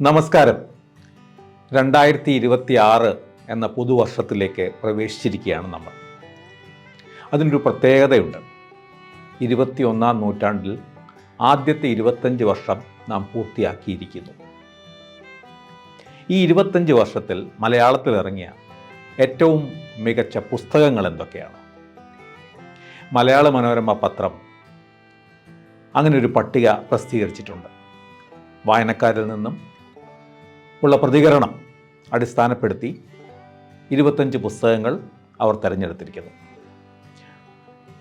നമസ്കാരം. രണ്ടായിരത്തി ഇരുപത്തി ആറ് എന്ന പുതുവർഷത്തിലേക്ക് പ്രവേശിച്ചിരിക്കുകയാണ് നമ്മൾ. അതിനൊരു പ്രത്യേകതയുണ്ട്. ഇരുപത്തിയൊന്നാം നൂറ്റാണ്ടിൽ ആദ്യത്തെ ഇരുപത്തഞ്ച് വർഷം നാം പൂർത്തിയാക്കിയിരിക്കുന്നു. ഈ ഇരുപത്തഞ്ച് വർഷത്തിൽ മലയാളത്തിൽ ഇറങ്ങിയ ഏറ്റവും മികച്ച പുസ്തകങ്ങൾ എന്തൊക്കെയാണ്? മലയാള മനോരമ പത്രം അങ്ങനെ ഒരു പട്ടിക പ്രസിദ്ധീകരിച്ചിട്ടുണ്ട്. വായനക്കാരിൽ നിന്നും ഉള്ള പ്രതികരണം അടിസ്ഥാനപ്പെടുത്തി ഇരുപത്തഞ്ച് പുസ്തകങ്ങൾ അവർ തിരഞ്ഞെടുത്തിരിക്കുന്നു.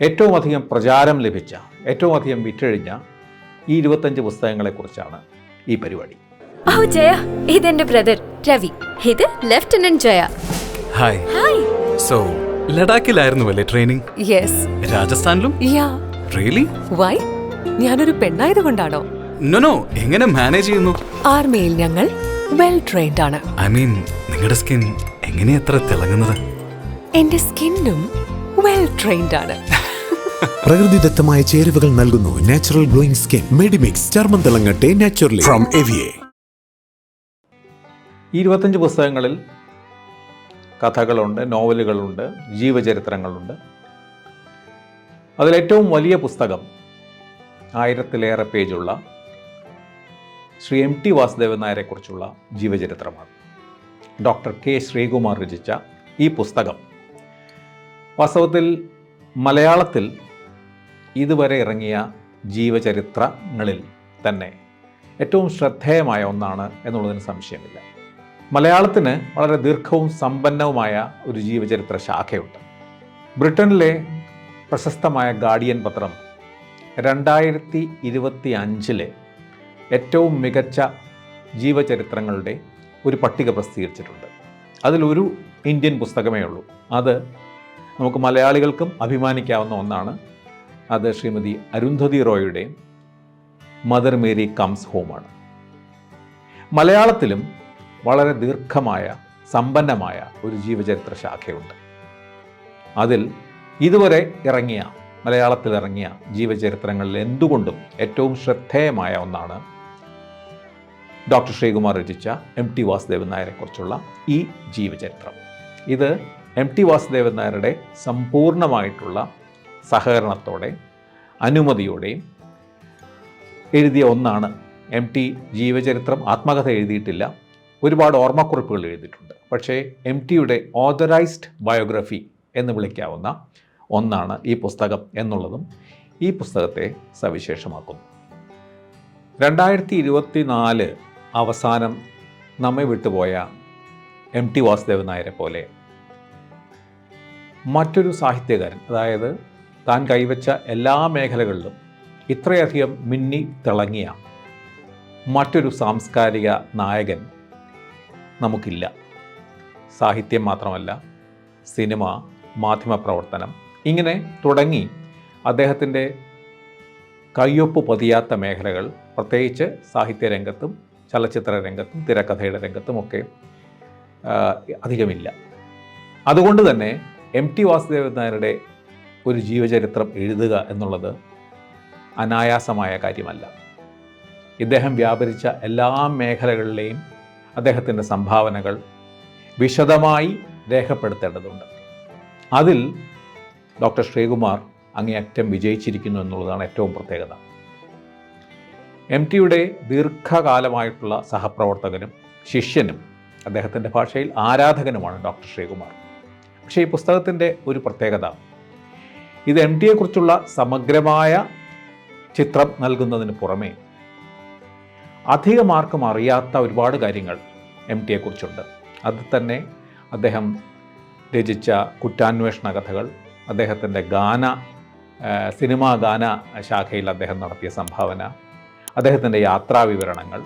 ഏറ്റവും അധികം പ്രചാരം ലഭിച്ച ഏറ്റവും അധികം വിറ്റഴിഞ്ഞ ഈ ഇരുപത്തഞ്ച് പുസ്തകങ്ങളെക്കുറിച്ചാണ് ഈ പരിപാടി. ഓ ജയ. ഇതെന്റെ ബ്രദർ രവി. ഇത് lieutenant Jaya. Hi hi so ലഡാക്കിലായിരുന്നു അല്ലേ ട്രെയിനിങ് യെസ് രാജസ്ഥാനിലും? യാ റിയലി വൈ ഞാനൊരു പെണ്ണായതുകൊണ്ടാണോ നോ നോ എങ്ങനെ മാനേജ് ചെയ്യുന്നു? ആർമിയിൽ ഞങ്ങൾ വെൽ ട്രെയിൻഡ് ആണ്. ഐ മീൻ നിങ്ങളുടെ സ്കിൻ എങ്ങനെയാ എത്ര തിളങ്ങുന്നത്? എന്റെ സ്കിന്നും വെൽ ട്രെയിൻഡ് ആണ്. പ്രകൃതിദത്തമായ ചേരുവകൾ നൽകുന്നു. നാച്ചുറൽ ഗ്ലോയിങ് സ്കിൻ മെഡിമിക്സ് ചർമ്മം തിളങ്ങട്ടെ നാച്ചുറലി ഫ്രം എവിയെ ഈ ഇരുപത്തഞ്ച് പുസ്തകങ്ങളിൽ കഥകളുണ്ട് നോവലുകളുണ്ട് ജീവചരിത്രങ്ങളുണ്ട്. അതിലേറ്റവും വലിയ പുസ്തകം ആയിരത്തിലേറെ പേജുള്ള ശ്രീ എം ടി വാസുദേവൻ നായരെക്കുറിച്ചുള്ള ജീവചരിത്രമാണ്. ഡോക്ടർ കെ ശ്രീകുമാർ രചിച്ച ഈ പുസ്തകം. വാസ്തവത്തിൽ മലയാളത്തിൽ ഇതുവരെ ഇറങ്ങിയ ജീവചരിത്രങ്ങളിൽ തന്നെ ഏറ്റവും ശ്രദ്ധേയമായ ഒന്നാണ് എന്നുള്ളതിന് സംശയമില്ല. മലയാളത്തിന് വളരെ ദീർഘവും സമ്പന്നവുമായ ഒരു ജീവചരിത്ര ശാഖയുണ്ട്. ബ്രിട്ടനിലെ പ്രശസ്തമായ ഗാർഡിയൻ പത്രം രണ്ടായിരത്തി ഇരുപത്തി അഞ്ചിലെ ഏറ്റവും മികച്ച ജീവചരിത്രങ്ങളുടെ ഒരു പട്ടിക പ്രസിദ്ധീകരിച്ചിട്ടുണ്ട്. അതിലൊരു ഇന്ത്യൻ പുസ്തകമേ ഉള്ളൂ. അത് നമുക്ക് മലയാളികൾക്കും അഭിമാനിക്കാവുന്ന ഒന്നാണ്. അത് ശ്രീമതി അരുന്ധതി റോയുടെ മദർ മേരി കംസ് ഹോമാണ് മലയാളത്തിലും വളരെ ദീർഘമായ സമ്പന്നമായ ഒരു ജീവചരിത്ര ശാഖയുണ്ട്. അതിൽ ഇതുവരെ ഇറങ്ങിയ മലയാളത്തിൽ ഇറങ്ങിയ ജീവചരിത്രങ്ങളിൽ എന്തുകൊണ്ടും ഏറ്റവും ശ്രദ്ധേയമായ ഒന്നാണ് ഡോക്ടർ ശ്രീകുമാർ രചിച്ച എം ടി വാസുദേവൻ നായരെക്കുറിച്ചുള്ള ഈ ജീവചരിത്രം. ഇത് എം ടി വാസുദേവൻ നായരുടെ സമ്പൂർണമായിട്ടുള്ള സഹകരണത്തോടെ അനുമതിയോടെയും എഴുതിയ ഒന്നാണ് എം ടി ജീവചരിത്രം. ആത്മകഥ എഴുതിയിട്ടില്ല. ഒരുപാട് ഓർമ്മക്കുറിപ്പുകൾ എഴുതിയിട്ടുണ്ട്. പക്ഷേ എം ടിയുടെ ഓതറൈസ്ഡ് ബയോഗ്രഫി എന്ന് വിളിക്കാവുന്ന ഒന്നാണ് ഈ പുസ്തകം എന്നുള്ളതും ഈ പുസ്തകത്തെ സവിശേഷമാക്കുന്നു. രണ്ടായിരത്തി ഇരുപത്തി നാല് അവസാനം നമ്മെ വിട്ടുപോയ എം ടി വാസുദേവൻ നായരെ പോലെ മറ്റൊരു സാഹിത്യകാരൻ അതായത് താൻ കൈവച്ച എല്ലാ മേഖലകളിലും ഇത്രയധികം മിന്നി തിളങ്ങിയ മറ്റൊരു സാംസ്കാരിക നായകൻ നമുക്കില്ല. സാഹിത്യം മാത്രമല്ല സിനിമ മാധ്യമപ്രവർത്തനം ഇങ്ങനെ തുടങ്ങി അദ്ദേഹത്തിന്റെ കയ്യൊപ്പ് പതിയാത്ത മേഖലകൾ പ്രത്യേകിച്ച് സാഹിത്യ രംഗത്തും ചലച്ചിത്ര രംഗത്തും തിരക്കഥയുടെ രംഗത്തും ഒക്കെ അധികമില്ല. അതുകൊണ്ട് തന്നെ എം ടി വാസുദേവൻ നായരുടെ ഒരു ജീവചരിത്രം എഴുതുക എന്നുള്ളത് അനായാസമായ കാര്യമല്ല. ഇദ്ദേഹം വ്യാപരിച്ച എല്ലാ മേഖലകളിലെയും അദ്ദേഹത്തിന്റെ സംഭാവനകൾ വിശദമായി രേഖപ്പെടുത്തേണ്ടതുണ്ട്. അതിൽ ഡോക്ടർ ശ്രീകുമാർ അങ്ങേയറ്റം വിജയിച്ചിരിക്കുന്നു എന്നുള്ളതാണ് ഏറ്റവും പ്രത്യേകത. എം ടിയുടെ ദീർഘകാലമായിട്ടുള്ള സഹപ്രവർത്തകനും ശിഷ്യനും അദ്ദേഹത്തിന്റെ ഭാഷയിൽ ആരാധകനുമാണ് ഡോക്ടർ ശ്രീകുമാർ. പക്ഷേ ഈ പുസ്തകത്തിന്റെ ഒരു പ്രത്യേകത ഇത് എം ടിയെക്കുറിച്ചുള്ള സമഗ്രമായ ചിത്രം നൽകുന്നതിന് പുറമേ അധികമാർക്കും അറിയാത്ത ഒരുപാട് കാര്യങ്ങൾ എം ടിയെക്കുറിച്ചുണ്ട്. അത് തന്നെ അദ്ദേഹം രചിച്ച കുറ്റാന്വേഷണ കഥകൾ അദ്ദേഹത്തിന്റെ ഗാന സിനിമാ ഗാന ശാഖയിൽ അദ്ദേഹം നടത്തിയ സംഭാവന അദ്ദേഹത്തിന്റെ യാത്രാവിവരണങ്ങൾ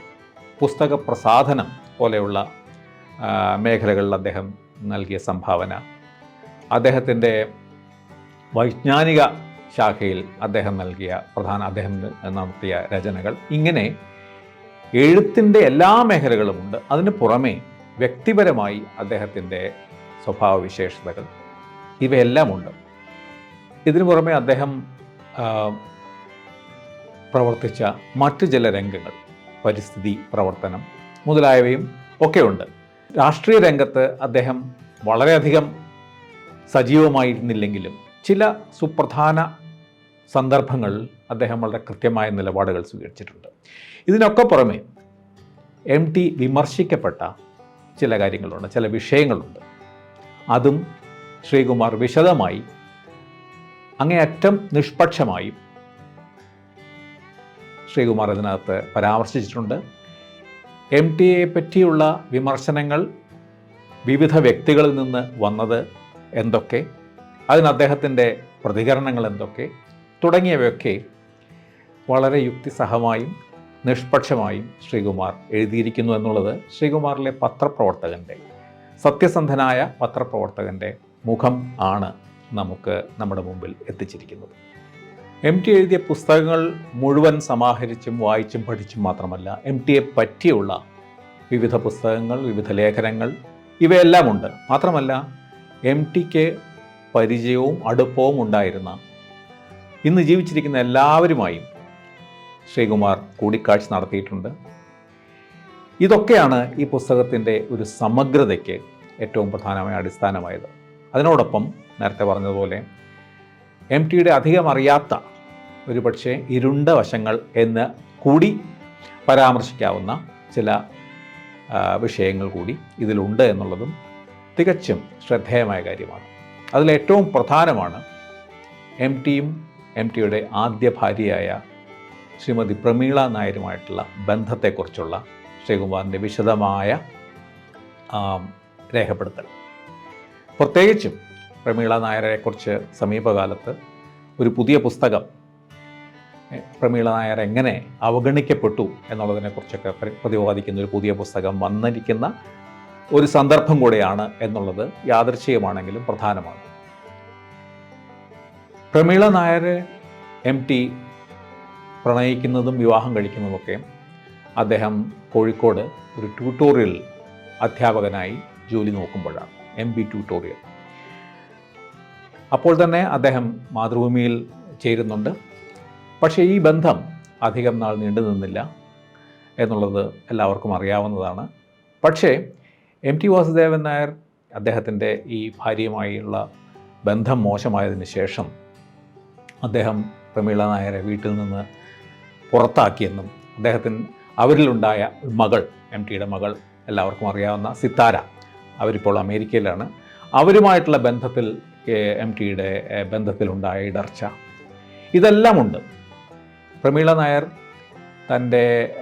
പുസ്തക പ്രസാധനം പോലെയുള്ള മേഖലകളിൽ അദ്ദേഹം നൽകിയ സംഭാവന. അദ്ദേഹത്തിന്റെ വൈജ്ഞാനിക ശാഖയിൽ അദ്ദേഹം നൽകിയ പ്രധാന അദ്ദേഹം നടത്തിയ രചനകൾ. ഇങ്ങനെ എഴുത്തിന്റെ എല്ലാ മേഖലകളുമുണ്ട്. അതിന് പുറമേ വ്യക്തിപരമായി അദ്ദേഹത്തിന്റെ സ്വഭാവവിശേഷതകൾ ഇവയെല്ലാം ഉണ്ട് ഇതിനു പുറമെ അദ്ദേഹം പ്രവർത്തിച്ച മറ്റു ചില രംഗങ്ങൾ പരിസ്ഥിതി പ്രവർത്തനം മുതലായവയും ഒക്കെയുണ്ട്. രാഷ്ട്രീയ രംഗത്ത് അദ്ദേഹം വളരെയധികം സജീവമായിരുന്നില്ലെങ്കിലും ചില സുപ്രധാന സന്ദർഭങ്ങളിൽ അദ്ദേഹം വളരെ കൃത്യമായ നിലപാടുകൾ സ്വീകരിച്ചിട്ടുണ്ട്. ഇതിനൊക്കെ പുറമെ എം ടി വിമർശിക്കപ്പെട്ട ചില കാര്യങ്ങളുണ്ട് ചില വിഷയങ്ങളുണ്ട്. അതും ശ്രീകുമാർ വിശദമായി അങ്ങേയറ്റം നിഷ്പക്ഷമായും ശ്രീകുമാർ ഇതിനകത്ത് പരാമർശിച്ചിട്ടുണ്ട്. എം ടി എയെ പറ്റിയുള്ള വിമർശനങ്ങൾ വിവിധ വ്യക്തികളിൽ നിന്ന് വന്നത് എന്തൊക്കെ? അതിന് അദ്ദേഹത്തിന്റെ പ്രതികരണങ്ങൾ എന്തൊക്കെ? തുടങ്ങിയവയൊക്കെ വളരെ യുക്തിസഹമായും നിഷ്പക്ഷമായും ശ്രീകുമാർ എഴുതിയിരിക്കുന്നു എന്നുള്ളത് ശ്രീകുമാറിലെ പത്രപ്രവർത്തകന്റെ സത്യസന്ധനായ പത്രപ്രവർത്തകന്റെ മുഖം ആണ് നമുക്ക് നമ്മുടെ മുമ്പിൽ എത്തിച്ചിരിക്കുന്നത്. എം ടി എഴുതിയ പുസ്തകങ്ങൾ മുഴുവൻ സമാഹരിച്ചും വായിച്ചും പഠിച്ചും മാത്രമല്ല എം ടിയെ പറ്റിയുള്ള വിവിധ പുസ്തകങ്ങൾ വിവിധ ലേഖനങ്ങൾ ഇവയെല്ലാം ഉണ്ട് മാത്രമല്ല എം ടിക്ക് പരിചയവും അടുപ്പവും ഉണ്ടായിരുന്ന ഇന്ന് ജീവിച്ചിരിക്കുന്ന എല്ലാവരുമായും ശ്രീകുമാർ കൂടിക്കാഴ്ച നടത്തിയിട്ടുണ്ട്. ഇതൊക്കെയാണ് ഈ പുസ്തകത്തിന്റെ ഒരു സമഗ്രതയ്ക്ക് ഏറ്റവും പ്രധാനമായ അടിസ്ഥാനമായത്. അതിനോടൊപ്പം നേരത്തെ പറഞ്ഞതുപോലെ എം ടിയുടെ അധികം അറിയാത്ത ഒരു പക്ഷേ ഇരുണ്ട വശങ്ങൾ എന്ന് കൂടി പരാമർശിക്കാവുന്ന ചില വിഷയങ്ങൾ കൂടി ഇതിലുണ്ട് എന്നുള്ളതും തികച്ചും ശ്രദ്ധേയമായ കാര്യമാണ്. അതിലേറ്റവും പ്രധാനമാണ് എം ടിയും എം ടിയുടെ ആദ്യ ഭാര്യയായ ശ്രീമതി പ്രമീള നായരുമായിട്ടുള്ള ബന്ധത്തെക്കുറിച്ചുള്ള ശ്രീകുമാറിന്റെ വിശദമായ രേഖപ്പെടുത്തൽ. പ്രത്യേകിച്ചും പ്രമീള നായരെക്കുറിച്ച് സമീപകാലത്ത് ഒരു പുതിയ പുസ്തകം പ്രമീള നായർ എങ്ങനെ അവഗണിക്കപ്പെട്ടു എന്നുള്ളതിനെക്കുറിച്ചൊക്കെ പ്ര- പ്രതിപാദിക്കുന്ന ഒരു പുതിയ പുസ്തകം വന്നിരിക്കുന്ന ഒരു സന്ദർഭം കൂടെയാണ് എന്നുള്ളത് യാദൃശ്ചികമാണെങ്കിലും പ്രധാനമാണ്. പ്രമീള നായർ എം ടി പ്രണയിക്കുന്നതും വിവാഹം കഴിക്കുന്നതുമൊക്കെ അദ്ദേഹം കോഴിക്കോട് ഒരു ട്യൂട്ടോറിയൽ അധ്യാപകനായി ജോലി നോക്കുമ്പോഴാണ് എം ബി ട്യൂട്ടോറിയൽ. അപ്പോൾ തന്നെ അദ്ദേഹം മാതൃഭൂമിയിൽ ചേരുന്നുണ്ട്. പക്ഷേ ഈ ബന്ധം അധികം നാൾ നീണ്ടു നിന്നില്ല എന്നുള്ളത് എല്ലാവർക്കും അറിയാവുന്നതാണ്. പക്ഷേ എം ടി വാസുദേവൻ നായർ അദ്ദേഹത്തിന്റെ ഈ ഭാര്യയുമായുള്ള ബന്ധം മോശമായതിന് ശേഷം അദ്ദേഹം പ്രമീള നായരെ വീട്ടിൽ നിന്ന് പുറത്താക്കിയെന്നും അദ്ദേഹത്തിന് അവരിലുണ്ടായ മകൾ എം ടിയുടെ മകൾ എല്ലാവർക്കും അറിയാവുന്ന സിത്താര അവരിപ്പോൾ അമേരിക്കയിലാണ്. അവരുമായിട്ടുള്ള ബന്ധത്തിൽ എം ടിയുടെ ബന്ധത്തിലുണ്ടായ ഇടർച്ച. ഇതെല്ലാമുണ്ട്. പ്രമീള നായർ തന്റെ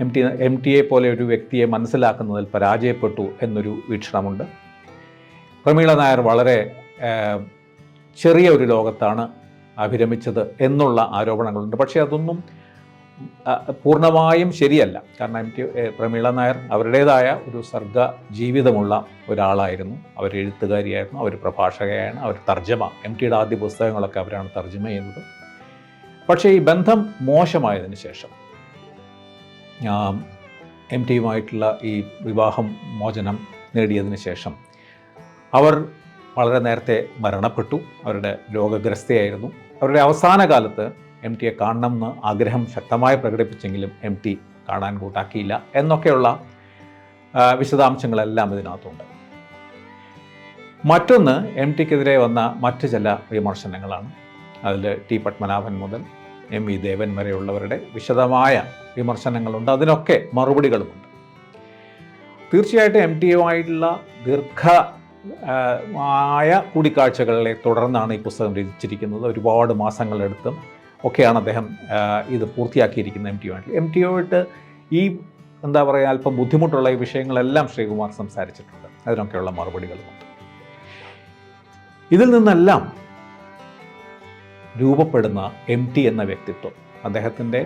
എം ടി എം ടിയെ പോലെ ഒരു വ്യക്തിയെ മനസ്സിലാക്കുന്നതിൽ പരാജയപ്പെട്ടു എന്നൊരു വീക്ഷണമുണ്ട്. പ്രമീള നായർ വളരെ ചെറിയ ഒരു ലോകത്താണ് അഭിരമിച്ചത് എന്നുള്ള ആരോപണങ്ങളുണ്ട്. പക്ഷേ അതൊന്നും പൂർണമായും ശരിയല്ല. കാരണം എം ടി പ്രമീള നായർ അവരുടേതായ ഒരു സർഗ ജീവിതമുള്ള ഒരാളായിരുന്നു. അവർ എഴുത്തുകാരിയായിരുന്നു അവർ പ്രഭാഷകയാണ് അവർ തർജമ എം ടിയുടെ ആദ്യ പുസ്തകങ്ങളൊക്കെ അവരാണ് തർജമ ചെയ്യുന്നത്. പക്ഷേ ഈ ബന്ധം മോശമായതിനു ശേഷം എം ടിയുമായിട്ടുള്ള ഈ വിവാഹം മോചനം നേടിയതിന് ശേഷം അവർ വളരെ നേരത്തെ മരണപ്പെട്ടു. അവരുടെ രോഗഗ്രസ്തയായിരുന്നു. അവരുടെ അവസാന കാലത്ത് എം ടിയെ കാണണം എന്ന് ആഗ്രഹം ശക്തമായി പ്രകടിപ്പിച്ചെങ്കിലും എം ടി കാണാൻ കൂട്ടാക്കിയില്ല എന്നൊക്കെയുള്ള വിശദാംശങ്ങളെല്ലാം ഇതിനകത്തുണ്ട്. മറ്റൊന്ന് എം ടിക്കെതിരെ വന്ന മറ്റ് ചില വിമർശനങ്ങളാണ്. അതിൽ ടി പത്മനാഭൻ മുതൽ എം വി ദേവൻ വരെയുള്ളവരുടെ വിശദമായ വിമർശനങ്ങളുണ്ട്. അതിനൊക്കെ മറുപടികളുമുണ്ട്. തീർച്ചയായിട്ടും എം ടിയുമായിട്ടുള്ള ദീർഘ മായ കൂടിക്കാഴ്ചകളെ തുടർന്നാണ് ഈ പുസ്തകം രചിച്ചിരിക്കുന്നത്. ഒരുപാട് മാസങ്ങളെടുത്തും ഒക്കെയാണ് അദ്ദേഹം ഇത് പൂർത്തിയാക്കിയിരിക്കുന്നത് എം ടി ഒയായിട്ട് എം ടി ഒയിട്ട് ഈ എന്താ പറയുക അല്പം ബുദ്ധിമുട്ടുള്ള ഈ വിഷയങ്ങളെല്ലാം ശ്രീകുമാർ സംസാരിച്ചിട്ടുണ്ട്. അതിനൊക്കെയുള്ള മറുപടികൾ. ഇതിൽ നിന്നെല്ലാം രൂപപ്പെടുന്ന എം ടി എന്ന വ്യക്തിത്വം അദ്ദേഹത്തിന്റെ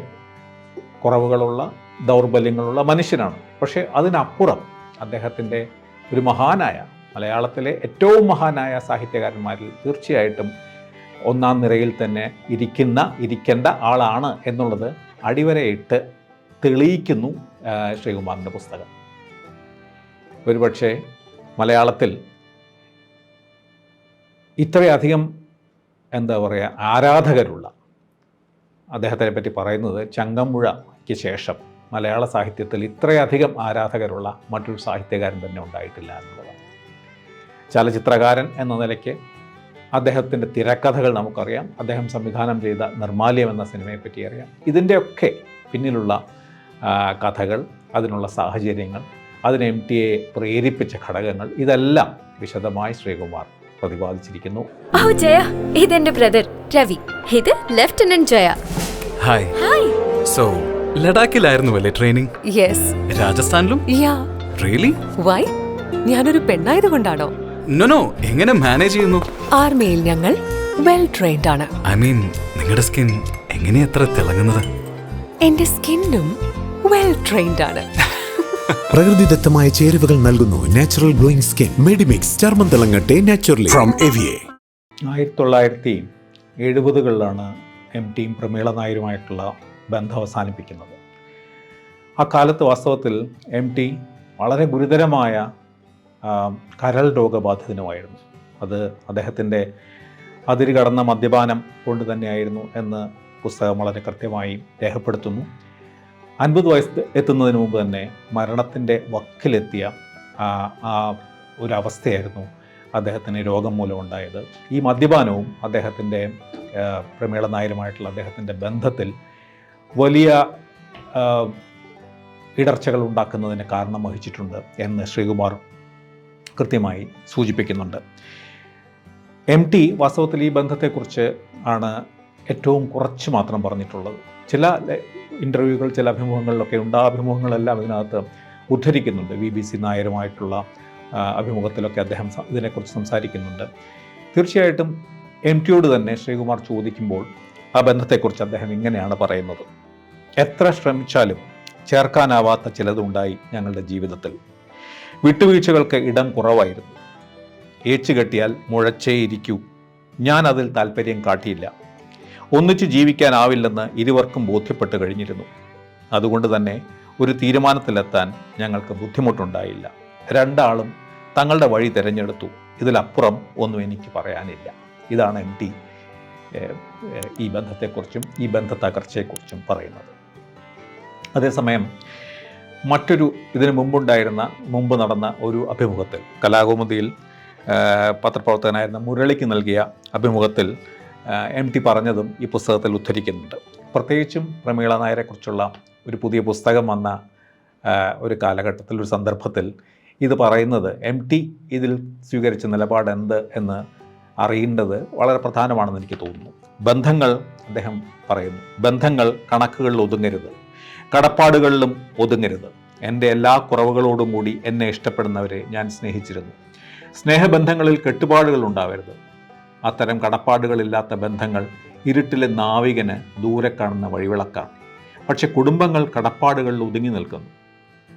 കുറവുകളുള്ള ദൗർബല്യങ്ങളുള്ള മനുഷ്യനാണ്. പക്ഷേ അതിനപ്പുറം അദ്ദേഹത്തിന്റെ ഒരു മഹാനായ മലയാളത്തിലെ ഏറ്റവും മഹാനായ സാഹിത്യകാരന്മാരിൽ തീർച്ചയായിട്ടും ഒന്നാം നിരയിൽ തന്നെ ഇരിക്കുന്ന ഇരിക്കേണ്ട ആളാണ് എന്നുള്ളത് അടിവരയിട്ട് തെളിയിക്കുന്നു ശ്രീകുമാറിന്റെ പുസ്തകം. ഒരുപക്ഷെ മലയാളത്തിൽ ഇത്രയധികം എന്താ പറയുക ആരാധകരുള്ള അദ്ദേഹത്തിനെ പറ്റി പറയുന്നത് ചങ്ങമ്പുഴയ്ക്ക് ശേഷം മലയാള സാഹിത്യത്തിൽ ഇത്രയധികം ആരാധകരുള്ള മറ്റൊരു സാഹിത്യകാരൻ തന്നെ ഉണ്ടായിട്ടില്ല എന്നുള്ളതാണ്. ചലച്ചിത്രകാരൻ എന്ന നിലയ്ക്ക് അദ്ദേഹത്തിന്റെ തിരക്കഥകൾ നമുക്കറിയാം. അദ്ദേഹം സംവിധാനം ചെയ്ത നിർമാല്യം എന്ന സിനിമയെ പറ്റി അറിയാം. ഇതിന്റെയൊക്കെ പിന്നിലുള്ള കഥകൾ അതിനുള്ള സാഹചര്യങ്ങൾ അതിന് എം ടി എ പ്രേരിപ്പിച്ച ഘടകങ്ങൾ ഇതെല്ലാം വിശദമായി ശ്രീകുമാർ പ്രതിപാദിച്ചിരിക്കുന്നു. ഓ ജയ. ഇതെന്റെ ബ്രദർ രവി. ഇത് lieutenant Jaya. Hi hi so ലഡാക്കിലായിരുന്നു അല്ലേ ട്രെയിനിങ് യെസ് രാജസ്ഥാനിലും? യാ റിയലി വൈ ഞാനൊരു പെണ്ണായതുകൊണ്ടാണോ നോ നോ എങ്ങനെ മാനേജ് ചെയ്യുന്നു? ആർമിയിൽ ഞങ്ങൾ വെൽ ട്രെയിൻഡ് ആണ്. ഐ മീൻ നിങ്ങളുടെ സ്കിൻ എങ്ങനെ എത്ര തിളങ്ങുന്നത്? എന്റെ സ്കിന്നും വെൽ ട്രെയിൻഡ് ആണ്. പ്രകൃതിദത്തമായ ചേരുവകൾ നൽകുന്നു നാച്ചുറൽ ഗ്ലോയിങ് സ്കിൻ മെഡിമിക്സ് ചർമ്മം തിളങ്ങട്ടെ നാച്ചുറലി ഫ്രം എവിയെ ആയിരത്തി തൊള്ളായിരത്തി എഴുപതുകളിലാണ് എം ടിയും പ്രമീള നായരുമായിട്ടുള്ള ബന്ധം അവസാനിപ്പിക്കുന്നത്. ആ കാലത്ത് വാസ്തവത്തിൽ എം ടി വളരെ ഗുരുതരമായ കരൾ രോഗബാധിതനുമായിരുന്നു. അത് അദ്ദേഹത്തിന്റെ അതിര് കടന്ന മദ്യപാനം കൊണ്ട് തന്നെയായിരുന്നു എന്ന് പുസ്തകം വളരെ കൃത്യമായി രേഖപ്പെടുത്തുന്നു. അൻപത് വയസ്സ് എത്തുന്നതിന് മുമ്പ് തന്നെ മരണത്തിന്റെ വക്കിലെത്തിയ ആ ഒരു അവസ്ഥയായിരുന്നു അദ്ദേഹത്തിന് രോഗം മൂലം ഉണ്ടായത്. ഈ മദ്യപാനവും അദ്ദേഹത്തിന്റെ പ്രമേള നായരുമായിട്ടുള്ള അദ്ദേഹത്തിന്റെ ബന്ധത്തിൽ വലിയ ഇടർച്ചകൾ ഉണ്ടാക്കുന്നതിന് കാരണം വഹിച്ചിട്ടുണ്ട് എന്ന് ശ്രീകുമാർ കൃത്യമായി സൂചിപ്പിക്കുന്നുണ്ട്. എം ടി വാസ്തവത്തിൽ ഈ ബന്ധത്തെക്കുറിച്ച് ആണ് ഏറ്റവും കുറച്ച് മാത്രം പറഞ്ഞിട്ടുള്ളത്. ചില ഇന്റർവ്യൂകൾ ചില അഭിമുഖങ്ങളിലൊക്കെ ഉണ്ട്. ആ അഭിമുഖങ്ങളെല്ലാം ഇതിനകത്ത് ഉദ്ധരിക്കുന്നുണ്ട്. വി ബി സി നായരുമായിട്ടുള്ള അഭിമുഖത്തിലൊക്കെ അദ്ദേഹം ഇതിനെക്കുറിച്ച് സംസാരിക്കുന്നുണ്ട്. തീർച്ചയായിട്ടും എം ടിയോട് തന്നെ ശ്രീകുമാർ ചോദിക്കുമ്പോൾ ആ ബന്ധത്തെക്കുറിച്ച് അദ്ദേഹം ഇങ്ങനെയാണ് പറയുന്നത്. എത്ര ശ്രമിച്ചാലും ചേർക്കാനാവാത്ത ചിലതുണ്ടായി ഞങ്ങളുടെ ജീവിതത്തിൽ. വിട്ടുവീഴ്ചകൾക്ക് ഇടം കുറവായിരുന്നു. ഏച്ചു കെട്ടിയാൽ മുഴച്ചേ ഇരിക്കൂ ഞാൻ അതിൽ താല്പര്യം കാട്ടിയില്ല. ഒന്നിച്ച് ജീവിക്കാനാവില്ലെന്ന് ഇരുവർക്കും ബോധ്യപ്പെട്ട് കഴിഞ്ഞിരുന്നു. അതുകൊണ്ട് തന്നെ ഒരു തീരുമാനത്തിലെത്താൻ ഞങ്ങൾക്ക് ബുദ്ധിമുട്ടുണ്ടായില്ല. രണ്ടാളും തങ്ങളുടെ വഴി തിരഞ്ഞെടുത്തു. ഇതിലപ്പുറം ഒന്നും എനിക്ക് പറയാനില്ല. ഇതാണ് എം ടി ഈ ബന്ധത്തെക്കുറിച്ചും ഈ ബന്ധ തകർച്ചയെക്കുറിച്ചും പറയുന്നത്. അതേസമയം മറ്റൊരു ഇതിനു മുമ്പുണ്ടായിരുന്ന മുമ്പ് നടന്ന ഒരു അഭിമുഖത്തിൽ കലാകൗമുദിയിൽ പത്രപ്രവർത്തകനായിരുന്ന മുരളിക്ക് നൽകിയ അഭിമുഖത്തിൽ എം ടി പറഞ്ഞതും ഈ പുസ്തകത്തിൽ ഉദ്ധരിക്കുന്നുണ്ട്. പ്രത്യേകിച്ചും പ്രമീള നായരെക്കുറിച്ചുള്ള ഒരു പുതിയ പുസ്തകം വന്ന ഒരു കാലഘട്ടത്തിൽ ഒരു സന്ദർഭത്തിൽ ഇത് പറയുന്നത് എം ടി ഇതിൽ സ്വീകരിച്ച നിലപാട് എന്ത് എന്ന് അറിയേണ്ടത് വളരെ പ്രധാനമാണെന്ന് എനിക്ക് തോന്നുന്നു. ബന്ധങ്ങൾ അദ്ദേഹം പറയുന്നു ബന്ധങ്ങൾ കണക്കുകളിൽ ഒതുങ്ങരുത്. കടപ്പാടുകളിലും ഒതുങ്ങരുത്. എന്റെ എല്ലാ കുറവുകളോടും കൂടി എന്നെ ഇഷ്ടപ്പെടുന്നവരെ ഞാൻ സ്നേഹിച്ചിരുന്നു. സ്നേഹബന്ധങ്ങളിൽ കെട്ടുപാടുകൾ ഉണ്ടാവരുത്. അത്തരം കടപ്പാടുകളില്ലാത്ത ബന്ധങ്ങൾ ഇരുട്ടിലെ നാവികന് ദൂരെ കാണുന്ന വഴിവിളക്കാണ്. പക്ഷെ കുടുംബങ്ങൾ കടപ്പാടുകളിൽ ഒതുങ്ങി നിൽക്കുന്നു.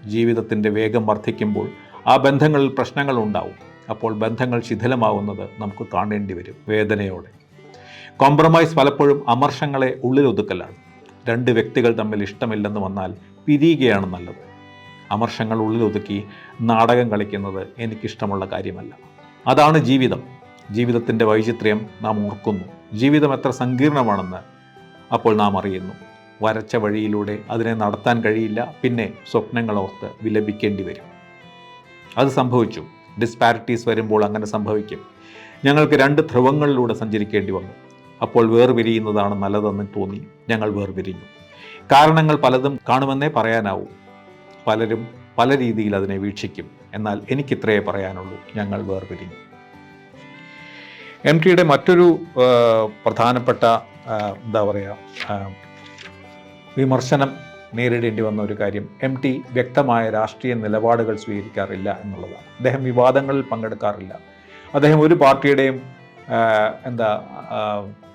ജീവിതത്തിന്റെ വേഗം വർദ്ധിക്കുമ്പോൾ ആ ബന്ധങ്ങളിൽ പ്രശ്നങ്ങൾ ഉണ്ടാവും. അപ്പോൾ ബന്ധങ്ങൾ ശിഥിലമാവുന്നത് നമുക്ക് കാണേണ്ടി വരും വേദനയോടെ. കോംപ്രമൈസ് പലപ്പോഴും അമർഷങ്ങളെ ഉള്ളിലൊതുക്കലാണ്. രണ്ട് വ്യക്തികൾ തമ്മിൽ ഇഷ്ടമില്ലെന്ന് വന്നാൽ പിരിയുകയാണ് നല്ലത്. അമർഷങ്ങൾ ഉള്ളിലൊതുക്കി നാടകം കളിക്കുന്നത് എനിക്കിഷ്ടമുള്ള കാര്യമല്ല. അതാണ് ജീവിതം. ജീവിതത്തിന്റെ വൈചിത്ര്യം നാം ഓർക്കുന്നു. ജീവിതം എത്ര സങ്കീർണമാണെന്ന് അപ്പോൾ നാം അറിയുന്നു. വരച്ച വഴിയിലൂടെ അതിനെ നടത്താൻ കഴിയില്ല പിന്നെ സ്വപ്നങ്ങൾ ഓർത്ത് വിലപിക്കേണ്ടി വരും. അത് സംഭവിച്ചു. ഡിസ്പാരിറ്റീസ് വരുമ്പോൾ അങ്ങനെ സംഭവിക്കും. ഞങ്ങൾക്ക് രണ്ട് ധ്രുവങ്ങളിലൂടെ സഞ്ചരിക്കേണ്ടി വന്നു. അപ്പോൾ വേർപിരിയുന്നതാണ് നല്ലതെന്ന് തോന്നി. ഞങ്ങൾ വേർപിരിഞ്ഞു. കാരണങ്ങൾ പലതും കാണുമെന്നേ പറയാനാവൂ. പലരും പല രീതിയിൽ അതിനെ വീക്ഷിക്കും. എന്നാൽ എനിക്കിത്രയേ പറയാനുള്ളൂ. ഞങ്ങൾ വേർപിരിഞ്ഞു. എം ടിയുടെ മറ്റൊരു പ്രധാനപ്പെട്ട എന്താ പറയുക വിമർശനം നേരിടേണ്ടി വന്ന ഒരു കാര്യം എം ടി വ്യക്തമായ രാഷ്ട്രീയ നിലപാടുകൾ സ്വീകരിക്കാറില്ല എന്നുള്ളതാണ്. അദ്ദേഹം വിവാദങ്ങളിൽ പങ്കെടുക്കാറില്ല. അദ്ദേഹം ഒരു പാർട്ടിയുടെയും എന്താ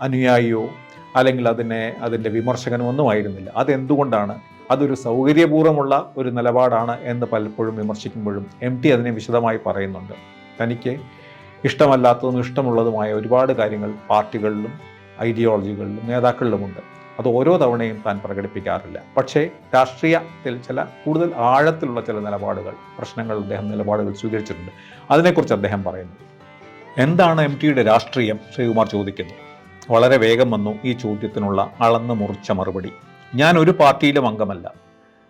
അനുയായിയോ അല്ലെങ്കിൽ അതിനെ അതിന്റെ വിമർശകനോ ഒന്നും ആയിരുന്നില്ല. അതെന്തുകൊണ്ടാണ്? അതൊരു സൗകര്യപൂർവമുള്ള ഒരു നിലപാടാണ് എന്ന് പലപ്പോഴും വിമർശിക്കുമ്പോഴും എം ടി അതിനെ വിശദമായി പറയുന്നുണ്ട്. തനിക്ക് ഇഷ്ടമല്ലാത്തതും ഇഷ്ടമുള്ളതുമായ ഒരുപാട് കാര്യങ്ങൾ പാർട്ടികളിലും ഐഡിയോളജികളിലും നേതാക്കളിലുമുണ്ട്. അത് ഓരോ തവണയും താൻ പ്രകടിപ്പിക്കാറില്ല. പക്ഷേ രാഷ്ട്രീയത്തിൽ ചില കൂടുതൽ ആഴത്തിലുള്ള ചില നിലപാടുകൾ പ്രശ്നങ്ങൾ അദ്ദേഹം നിലപാടുകൾ സ്വീകരിച്ചിട്ടുണ്ട്. അതിനെക്കുറിച്ച് അദ്ദേഹം പറയുന്നു. എന്താണ് എം ടിയുടെ രാഷ്ട്രീയം? ശ്രീകുമാർ ചോദിക്കുന്നു. വളരെ വേഗം വന്നു ഈ ചോദ്യത്തിനുള്ള അളന്നു മുറിച്ച മറുപടി. ഞാൻ ഒരു പാർട്ടിയിലും അംഗമല്ല.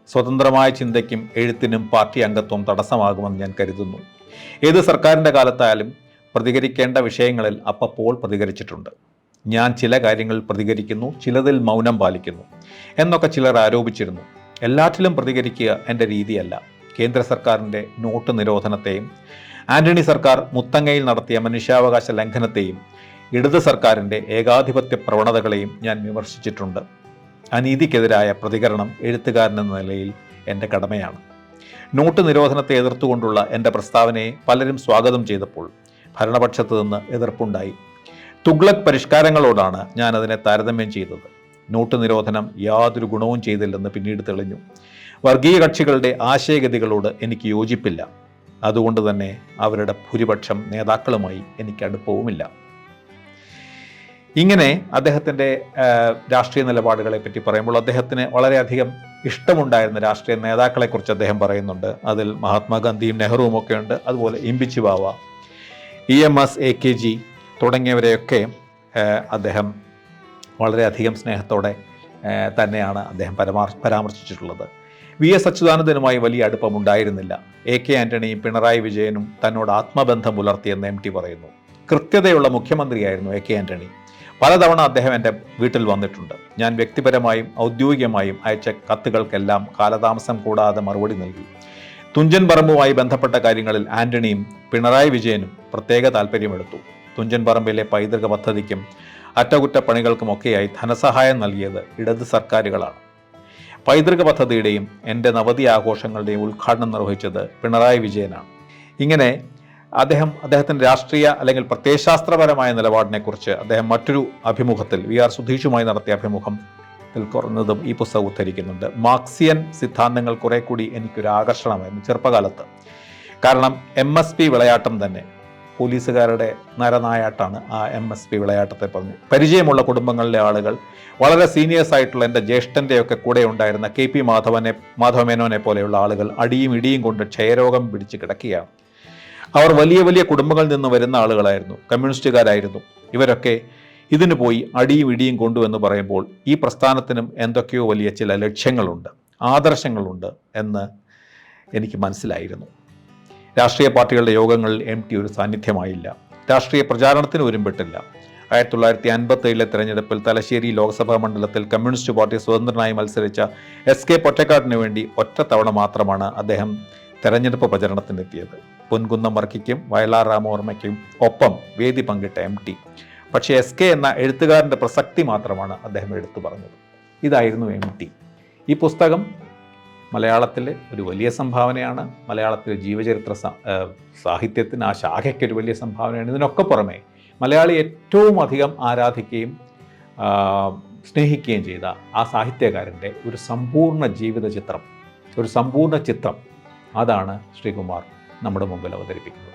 സ്വതന്ത്രമായ ചിന്തയ്ക്കും എഴുത്തിനും പാർട്ടി അംഗത്വം തടസ്സമാകുമെന്ന് ഞാൻ കരുതുന്നു. ഏത് സർക്കാരിന്റെ കാലത്തായാലും പ്രതികരിക്കേണ്ട വിഷയങ്ങളിൽ അപ്പപ്പോൾ പ്രതികരിച്ചിട്ടുണ്ട്. ഞാൻ ചില കാര്യങ്ങളിൽ പ്രതികരിക്കുന്നു ചിലതിൽ മൗനം പാലിക്കുന്നു എന്നൊക്കെ ചിലർ ആരോപിച്ചിരുന്നു. എല്ലാറ്റിലും പ്രതികരിക്കുക എന്റെ രീതിയല്ല. കേന്ദ്ര സർക്കാരിന്റെ നോട്ട് നിരോധനത്തെയും ആന്റണി സർക്കാർ മുത്തങ്ങയിൽ നടത്തിയ മനുഷ്യാവകാശ ലംഘനത്തെയും ഇടത് സർക്കാരിന്റെ ഏകാധിപത്യ പ്രവണതകളെയും ഞാൻ വിമർശിച്ചിട്ടുണ്ട്. അനീതിക്കെതിരായ പ്രതികരണം എഴുത്തുകാരൻ എന്ന നിലയിൽ എന്റെ കടമയാണ്. നോട്ട് നിരോധനത്തെ എതിർത്തുകൊണ്ടുള്ള എന്റെ പ്രസ്താവനയെ പലരും സ്വാഗതം ചെയ്തപ്പോൾ ഭരണപക്ഷത്ത് നിന്ന് എതിർപ്പുണ്ടായി. തുഗ്ലക് പരിഷ്കാരങ്ങളോടാണ് ഞാൻ അതിനെ താരതമ്യം ചെയ്തത്. നോട്ട് നിരോധനം യാതൊരു ഗുണവും ചെയ്തില്ലെന്ന് പിന്നീട് തെളിഞ്ഞു. വർഗീയ കക്ഷികളുടെ ആശയഗതികളോട് എനിക്ക് യോജിപ്പില്ല. അതുകൊണ്ട് തന്നെ അവരുടെ ഭൂരിപക്ഷം നേതാക്കളുമായി എനിക്ക് അടുപ്പവുമില്ല. ഇങ്ങനെ അദ്ദേഹത്തിന്റെ രാഷ്ട്രീയ നിലപാടുകളെ പറ്റി പറയുമ്പോൾ അദ്ദേഹത്തിന് വളരെയധികം ഇഷ്ടമുണ്ടായിരുന്ന രാഷ്ട്രീയ നേതാക്കളെക്കുറിച്ച് അദ്ദേഹം പറയുന്നുണ്ട്. അതിൽ മഹാത്മാഗാന്ധിയും നെഹ്റുവും ഒക്കെ ഉണ്ട്. അതുപോലെ Imbichi Bava E M S A K G തുടങ്ങിയവരെയൊക്കെ അദ്ദേഹം വളരെയധികം സ്നേഹത്തോടെ തന്നെയാണ് അദ്ദേഹം പരമാർ പരാമർശിച്ചിട്ടുള്ളത്. വി എസ് അച്യുതാനന്ദനുമായി വലിയ അടുപ്പമുണ്ടായിരുന്നില്ല. എ കെ ആന്റണിയും പിണറായി വിജയനും തന്നോട് ആത്മബന്ധം പുലർത്തിയെന്ന് എം ടി പറയുന്നു. കൃത്യതയുള്ള മുഖ്യമന്ത്രിയായിരുന്നു എ കെ ആന്റണി. പലതവണ അദ്ദേഹം എന്റെ വീട്ടിൽ വന്നിട്ടുണ്ട്. ഞാൻ വ്യക്തിപരമായും ഔദ്യോഗികമായും അയച്ച കത്തുകൾക്കെല്ലാം കാലതാമസം കൂടാതെ മറുപടി നൽകി. തുഞ്ചൻ പറമ്പുമായി ബന്ധപ്പെട്ട കാര്യങ്ങളിൽ ആന്റണിയും പിണറായി വിജയനും പ്രത്യേക താല്പര്യമെടുത്തു തുഞ്ചൻ പറമ്പിലെ പൈതൃക പദ്ധതിക്കും അറ്റകുറ്റപ്പണികൾക്കുമൊക്കെയായി ധനസഹായം നൽകിയത് ഇടത് സർക്കാരുകളാണ്. പൈതൃക പദ്ധതിയുടെയും എന്റെ നവതി ആഘോഷങ്ങളുടെയും ഉദ്ഘാടനം നിർവഹിച്ചത് പിണറായി വിജയനാണ്. ഇങ്ങനെ അദ്ദേഹം അദ്ദേഹത്തിന്റെ രാഷ്ട്രീയ അല്ലെങ്കിൽ പ്രത്യയശാസ്ത്രപരമായ നിലപാടിനെക്കുറിച്ച് അദ്ദേഹം മറ്റൊരു അഭിമുഖത്തിൽ വി ആർ സുധീഷുമായി നടത്തിയ അഭിമുഖം തുറന്നതും ഈ പുസ്തകം ഉദ്ധരിക്കുന്നുണ്ട്. മാർക്സിയൻ സിദ്ധാന്തങ്ങൾ കുറെ കൂടി എനിക്കൊരു ആകർഷണമായിരുന്നു ചെറുപ്പകാലത്ത്. കാരണം എം എസ് പി വിളയാട്ടം തന്നെ പോലീസുകാരുടെ നരനായാട്ടാണ് ആ എം എസ് പി വിളയാട്ടത്തെ പറഞ്ഞു പരിചയമുള്ള കുടുംബങ്ങളിലെ ആളുകൾ വളരെ സീനിയേഴ്സ് ആയിട്ടുള്ള എന്റെ ജ്യേഷ്ഠന്റെയൊക്കെ കൂടെ ഉണ്ടായിരുന്ന കെ പി മാധവനെ മാധവമേനോനെ പോലെയുള്ള ആളുകൾ അടിയും ഇടിയും കൊണ്ട് ക്ഷയരോഗം പിടിച്ച് കിടക്കുകയാണ്. അവർ വലിയ വലിയ കുടുംബങ്ങളിൽ നിന്ന് വരുന്ന ആളുകളായിരുന്നു. കമ്മ്യൂണിസ്റ്റുകാരായിരുന്നു. ഇവരൊക്കെ ഇതിന് പോയി അടിയും ഇടിയും കൊണ്ടു എന്ന് പറയുമ്പോൾ ഈ പ്രസ്ഥാനത്തിനും എന്തൊക്കെയോ വലിയ ചില ലക്ഷ്യങ്ങളുണ്ട് ആദർശങ്ങളുണ്ട് എന്ന് എനിക്ക് മനസ്സിലായിരുന്നു. രാഷ്ട്രീയ പാർട്ടികളുടെ യോഗങ്ങളിൽ എം ടി ഒരു സാന്നിധ്യമായില്ല. രാഷ്ട്രീയ പ്രചാരണത്തിന് ഒരുമ്പെട്ടില്ല. ആയിരത്തി തൊള്ളായിരത്തി അൻപത്തേഴിലെ തെരഞ്ഞെടുപ്പിൽ തലശ്ശേരി ലോക്സഭാ മണ്ഡലത്തിൽ കമ്മ്യൂണിസ്റ്റ് പാർട്ടി സ്വതന്ത്രനായി മത്സരിച്ച എസ് കെ പൊറ്റക്കാടിന് വേണ്ടി ഒറ്റ തവണ മാത്രമാണ് അദ്ദേഹം തെരഞ്ഞെടുപ്പ് പ്രചരണത്തിനെത്തിയത്. പൊൻകുന്നം വർക്കിക്കും വയലാർ രാമവർമ്മയ്ക്കും ഒപ്പം വേദി പങ്കിട്ട എം ടി. പക്ഷേ എസ് കെ എന്ന എഴുത്തുകാരന്റെ പ്രസക്തി മാത്രമാണ് അദ്ദേഹം എടുത്തു പറഞ്ഞത്. ഇതായിരുന്നു എം ടി. ഈ പുസ്തകം മലയാളത്തിലെ ഒരു വലിയ സംഭാവനയാണ് മലയാളത്തിലെ ജീവചരിത്ര സാഹിത്യത്തിന് ആ ശാഖയ്ക്ക് ഒരു വലിയ സംഭാവനയാണ്. ഇതിനൊക്കെ പുറമെ മലയാളി ഏറ്റവും അധികം ആരാധിക്കുകയും സ്നേഹിക്കുകയും ചെയ്ത ആ സാഹിത്യകാരന്റെ ഒരു സമ്പൂർണ ജീവിത ചിത്രം ഒരു സമ്പൂർണ ചിത്രം അതാണ് ശ്രീകുമാർ നമ്മുടെ മുമ്പിൽ അവതരിപ്പിക്കുന്നത്.